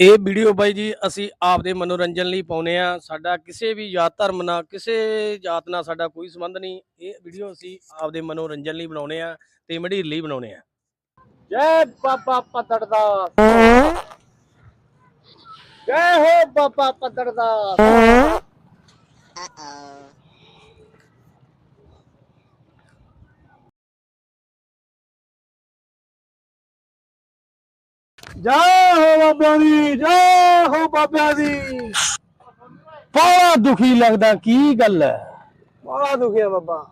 ਇਹ ਵੀਡੀਓ ਬਾਈ ਜੀ ਅਸੀਂ ਆਪਦੇ ਮਨੋਰੰਜਨ ਲਈ ਪਾਉਨੇ ਆ। ਸਾਡਾ ਕਿਸੇ ਵੀ ਜਾਤ ਧਰਮ ਨਾਲ ਕਿਸੇ ਜਾਤ ਨਾਲ ਸਾਡਾ ਕੋਈ ਸੰਬੰਧ ਨਹੀਂ। ਇਹ ਵੀਡੀਓ ਅਸੀਂ ਆਪਦੇ ਮਨੋਰੰਜਨ ਲਈ ਬਣਾਉਨੇ ਆ ਤੇ ਮਢੀਰ ਲਈ ਬਣਾਉਨੇ ਆ। ਜੈ ਬਾਬਾ ਪੱਤੜ ਦਾ। ਜੈ ਹੋ ਬਾਬਾ ਪੱਤੜ ਦਾ। ਜੈ ਹੋ ਬਾਬਿਆਂ ਦੀ ਜੈ ਹੋ ਬਾਬਿਆਂ ਦੀ। ਬੜਾ ਦੁਖੀ ਲੱਗਦਾ ਕੀ ਗੱਲ ਹੈ? ਬੜਾ ਦੁਖਿਆ ਬਾਬਾ।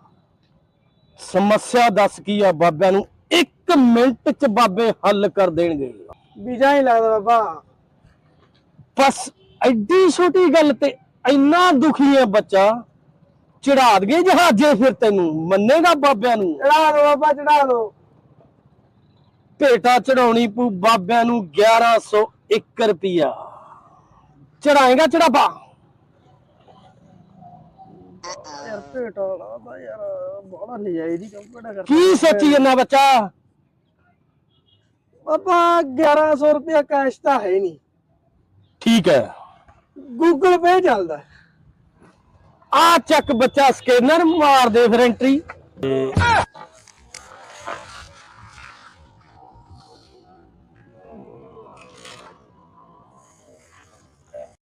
ਸਮੱਸਿਆ ਦੱਸ ਕੀ ਆ ਬਾਬਿਆਂ ਨੂੰ 1 ਮਿੰਟ ਚ ਬਾਬੇ ਹੱਲ ਕਰ ਦੇਣਗੇ। ਬੀਜਾ ਹੀ ਲੱਗਦਾ ਬਾਬਾ। ਬਸ ਐਡੀ ਛੋਟੀ ਗੱਲ ਤੇ ਇੰਨਾ ਦੁਖੀ ਹੈ ਬੱਚਾ ਚੜਾ ਦਗੇ ਜਹਾਜੇ ਫਿਰ ਤੈਨੂੰ ਮੰਨੇਗਾ ਬਾਬਿਆਂ ਨੂੰ? ਚੜਾ ਦੋ ਬਾਬਾ ਚੜਾ ਦੋ। ਭੇਟਾ ਚੜਾਉਣੀ ਪੂ ਬਾਬਿਆਂ ਨੂੰ 1101 ਰੁਪਿਆ ਚੜਾਏਗਾ ਚੜਾਪਾ ਯਾਰ ਭੇਟਾ ਲਾਦਾ ਯਾਰ ਬੜਾ ਨਜਾਇਜ਼ ਹੀ ਕੰਮ ਕਿਹੜਾ ਕਰਦਾ। ਕੀ ਸੋਚੀ ਜੰਨਾ ਬੱਚਾ? ਬਾਬਾ 1100 ਰੁਪਇਆ ਕੈਸ਼ ਤਾਂ ਹੈ ਨਹੀਂ। ਠੀਕ ਹੈ। ਗੂਗਲ ਪੇ ਚੱਲਦਾ ਆ ਚੱਕ ਬੱਚਾ ਸਕੈਨਰ ਮਾਰ ਦੇ ਫਿਰ ਐਂਟਰੀ